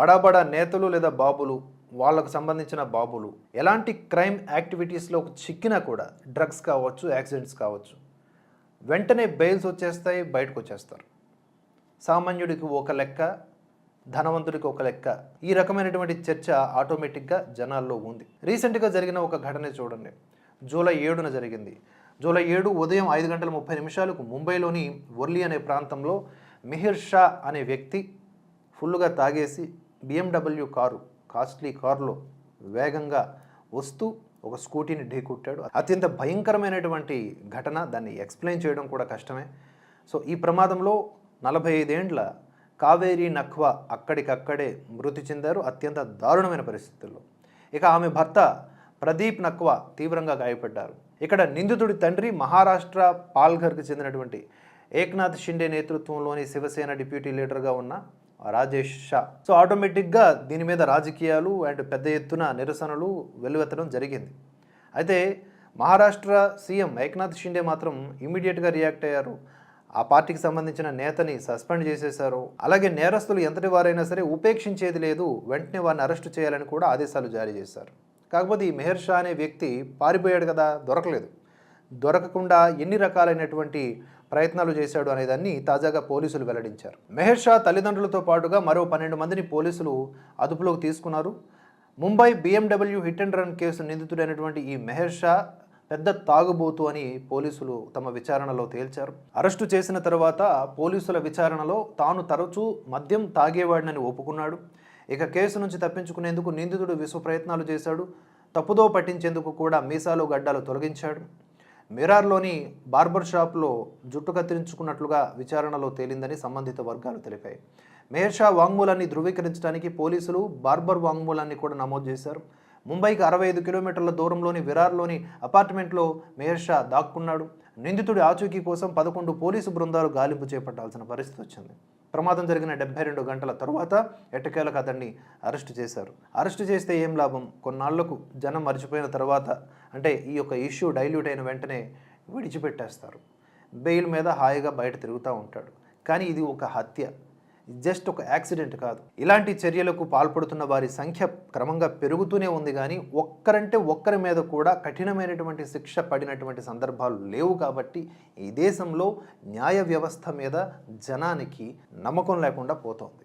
బడా బడా నేతలు లేదా బాబులు వాళ్ళకు సంబంధించిన బాబులు ఎలాంటి క్రైమ్ యాక్టివిటీస్లో చిక్కినా కూడా డ్రగ్స్ కావచ్చు యాక్సిడెంట్స్ కావచ్చు వెంటనే బెయిల్స్ వచ్చేస్తాయి బయటకు వచ్చేస్తారు. సామాన్యుడికి ఒక లెక్క ధనవంతుడికి ఒక లెక్క ఈ రకమైనటువంటి చర్చ ఆటోమేటిక్గా జనాల్లో ఉంది. రీసెంట్గా జరిగిన ఒక ఘటన చూడండి. జూలై ఏడున జరిగింది. జూలై ఏడు ఉదయం ఐదు గంటల ముప్పై నిమిషాలకు ముంబైలోని వర్లీ అనే ప్రాంతంలో మిహిర్ షా అనే వ్యక్తి ఫుల్గా తాగేసి బిఎండబ్ల్యూ కారు కాస్ట్లీ కారులో వేగంగా వస్తూ ఒక స్కూటీని ఢీకొట్టాడు. అత్యంత భయంకరమైనటువంటి ఘటన దాన్ని ఎక్స్ప్లెయిన్ చేయడం కూడా కష్టమే. సో ఈ ప్రమాదంలో నలభై ఐదేండ్ల కావేరి నఖ్వా అక్కడికక్కడే మృతి చెందారు. అత్యంత దారుణమైన పరిస్థితుల్లో. ఇక ఆమె భర్త ప్రదీప్ నఖ్వా తీవ్రంగా గాయపడ్డారు. ఇక్కడ నిందితుడి తండ్రి మహారాష్ట్ర పాల్ఘర్కి చెందినటువంటి ఏక్నాథ్ షిండే నేతృత్వంలోని శివసేన డిప్యూటీ లీడర్గా ఉన్న రాజేష్ షా. సో ఆటోమేటిక్గా దీని మీద రాజకీయాలు అండ్ పెద్ద ఎత్తున నిరసనలు వెల్లువెత్తడం జరిగింది. అయితే మహారాష్ట్ర సీఎం ఏక్నాథ్ షిండే మాత్రం ఇమీడియట్గా రియాక్ట్ అయ్యారు. ఆ పార్టీకి సంబంధించిన నేతని సస్పెండ్ చేసేశారు. అలాగే నేరస్తులు ఎంతటి వారైనా సరే ఉపేక్షించేది లేదు. వెంటనే వారిని అరెస్టు చేయాలని కూడా ఆదేశాలు జారీ చేశారు. కాకపోతే ఈ మెహర్ షా అనే వ్యక్తి పారిపోయాడు కదా దొరకలేదు. దొరకకుండా ఎన్ని రకాలైనటువంటి ప్రయత్నాలు చేశాడు అనేదాన్ని తాజాగా పోలీసులు వెల్లడించారు. మెహర్ షా తల్లిదండ్రులతో పాటుగా మరో పన్నెండు మందిని పోలీసులు అదుపులోకి తీసుకున్నారు. Mumbai BMW hit and run case నిందితుడైనటువంటి ఈ మెహర్ షా పెద్ద తాగుబోతు అని పోలీసులు తమ విచారణలో తేల్చారు. అరెస్టు చేసిన తర్వాత పోలీసుల విచారణలో తాను తరచూ మద్యం తాగేవాడినని ఒప్పుకున్నాడు. ఇక కేసు నుంచి తప్పించుకునేందుకు నిందితుడు విశ్వ ప్రయత్నాలు చేశాడు. తప్పుదో పట్టించేందుకు కూడా మీసాలు గడ్డాలు తొలగించాడు. మిరార్లోని బార్బర్ షాప్లో జుట్టు కత్తిరించుకున్నట్లుగా విచారణలో తేలిందని సంబంధిత వర్గాలు తెలిపాయి. మెహర్షా షా వాంగ్మూలాన్ని ధృవీకరించడానికి పోలీసులు బార్బర్ వాంగ్మూలాన్ని కూడా నమోదు చేశారు. ముంబైకి అరవై ఐదు కిలోమీటర్ల దూరంలోని విరార్లోని అపార్ట్మెంట్లో మెహర్షా షా దాక్కున్నాడు. నిందితుడి ఆచూకీ కోసం పదకొండు పోలీసు బృందాలు గాలింపు చేపట్టాల్సిన పరిస్థితి వచ్చింది. ప్రమాదం జరిగిన డెబ్బై రెండు గంటల తరువాత ఎట్టకేలకు అతన్ని అరెస్టు చేశారు. అరెస్టు చేస్తే ఏం లాభం? కొన్నాళ్ళకు జనం మర్చిపోయిన తర్వాత అంటే ఈ యొక్క ఇష్యూ డైల్యూట్ అయిన వెంటనే విడిచిపెట్టేస్తారు. బెయిల్ మీద హాయిగా బయట తిరుగుతూ ఉంటాడు. కానీ ఇది ఒక హత్య. జస్ట్ ఒక యాక్సిడెంట్ కాదు. ఇలాంటి చర్యలకు పాల్పడుతున్న వారి సంఖ్య క్రమంగా పెరుగుతూనే ఉంది కానీ ఒక్కరంటే ఒక్కరి మీద కూడా కఠినమైనటువంటి శిక్ష పడినటువంటి సందర్భాలు లేవు కాబట్టి ఈ దేశంలో న్యాయ వ్యవస్థ మీద జనానికి నమ్మకం లేకుండా పోతోంది.